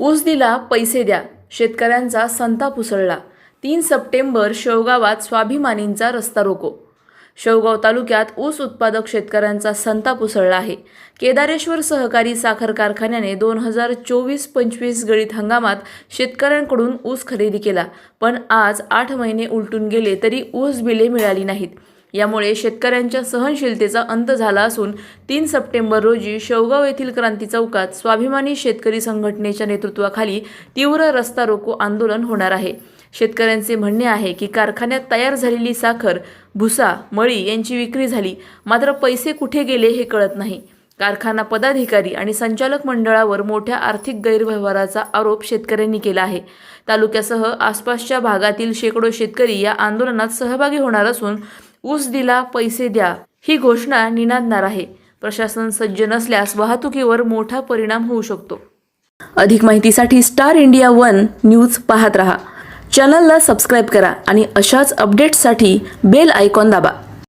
ऊस दिला पैसे द्या. शेतकऱ्यांचा संताप उसळला तीन सप्टेंबर शेवगावात स्वाभिमानींचा रस्ता रोको. शेवगाव तालुक्यात ऊस उत्पादक शेतकऱ्यांचा संताप उसळला आहे. केदारेश्वर सहकारी साखर कारखान्याने दोन हजार चोवीस पंचवीस गळीत हंगामात शेतकऱ्यांकडून ऊस खरेदी केला. पण आज आठ महिने उलटून गेले तरी ऊस बिले मिळाली नाहीत. यामुळे शेतकऱ्यांच्या सहनशीलतेचा अंत झाला असून तीन सप्टेंबर रोजी शेवगाव येथील क्रांती चौकात स्वाभिमानी शेतकरी संघटनेच्या नेतृत्वाखाली तीव्र रस्ता रोको आंदोलन होणार आहे. शेतकऱ्यांचे म्हणणे आहे की कारखान्यात तयार झालेली साखर भुसा मळी यांची विक्री झाली. मात्र पैसे कुठे गेले हे कळत नाही. कारखाना पदाधिकारी आणि संचालक मंडळावर मोठ्या आर्थिक गैरव्यवहाराचा आरोप शेतकऱ्यांनी केला आहे. तालुक्यासह आसपासच्या भागातील शेकडो शेतकरी या आंदोलनात सहभागी होणार असून ऊस दिला पैसे द्या ही घोषणा निनादणार आहे. प्रशासन सज्ज नसल्यास वाहतुकीवर मोठा परिणाम होऊ शकतो. अधिक माहितीसाठी स्टार इंडिया वन न्यूज पाहत रहा. चॅनलला सबस्क्राईब करा आणि अशाच अपडेट्ससाठी बेल आयकॉन दाबा.